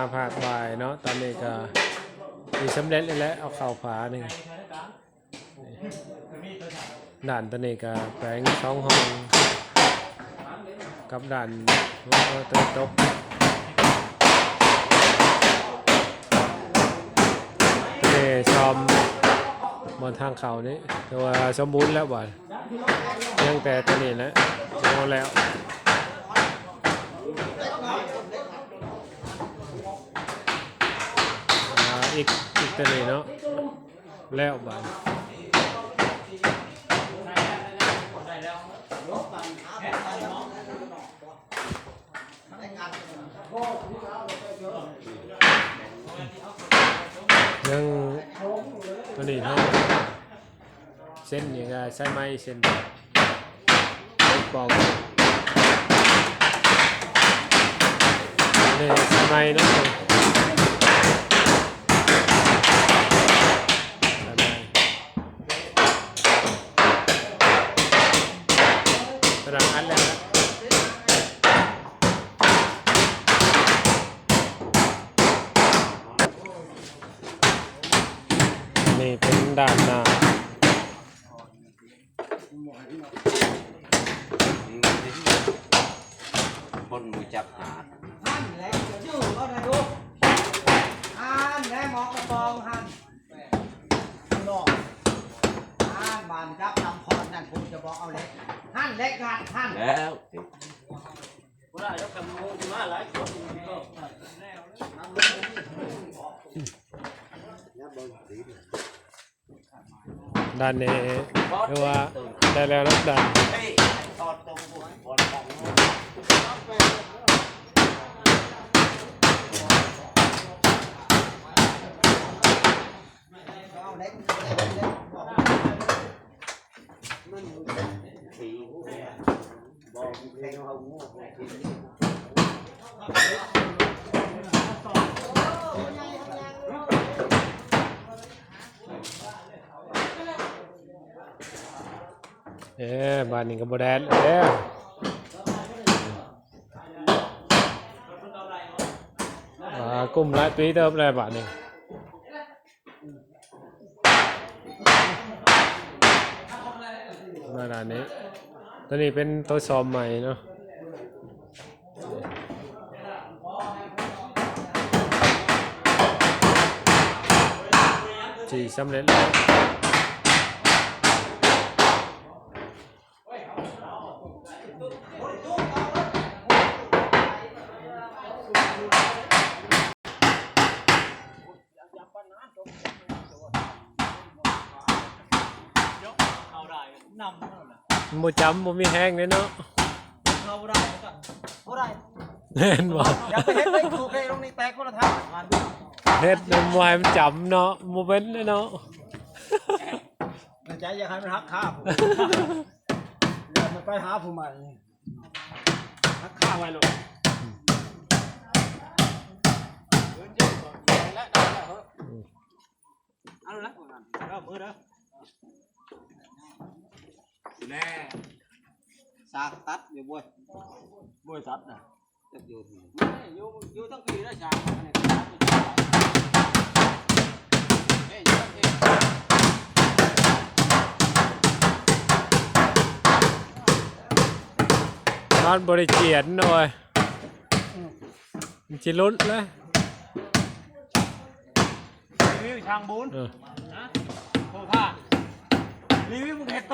มาภาคบ่ายเนาะตอนนี้ก็มีสำเร็จแล้วเอาเข่าขวาหนึ่งด่านตอนนี้ก็แปลงสองห้องกับด่านหัวเติมตกนี่ชอมบนทางเขานี้ต่ว่าสมบูรณ์แล้วบ่ยังแต่ตัวนี้แหละโตแล้ว อีกอีกตัวนี้เนาะแล้วบานยังตัวนี้เนาะเส้นยังไงใช่ไหมเส้นปองนี่ใช่ไหมเนาะ บ๊ายบายกำลังอัดแล้วนะนี่เป็นด้านหน้าคนมูจับหาหันแล้วชื่อก็ได้ดูหันแล้วหมอกระบองหันนอกหันบานครับ บอกเอาเล็กหันเล็กหันหันแล้วด้านนี้เรียกว่าได้แล้วนะด้านเฮ้ยตอดตรงหัวบอลของเอาเล็กสีบอลแทง เขาหัวเอ๊ะบ้านนี้ก็บ่ได้แล้วอ่ากลุ่มหลายปีเติบแล้วบ้านนี้ มาด้านนี้ ตัวนี้เป็นตัวซอมใหม่เนาะที่สำเร็จแล้ว เอาได้ นำนั่นน่ะบ่จำบ่มีแห้งเลยเนาะเอาได้ก็เอาได้เห็นบ่อย่าไปเฮ็ดเลยถูกเลยตรงนี้แตกคนละทางมันเฮ็ดนำบ่ให้มันจำเนาะบ่เป็นเลยเนาะใจอยากให้มันหักข้าผมเดี๋ยวมันไปหาผมใหม่หักข้าไว้ลูกเอาละเอามือเด้อ แน่สากตัดอยู่บ่ยบ่ยตัดน่ะจับอยู่อยู่อยู่ตั้งปีแล้วสากอันนี้ตัดอยู่เอ้ยอยู่ตั้งปีนอนบ่ได้เจียนหน่อยมันสิหลุดเลยรีวิวทางบุญเออนะโคผ้ารีวิวมึงเห็ดต้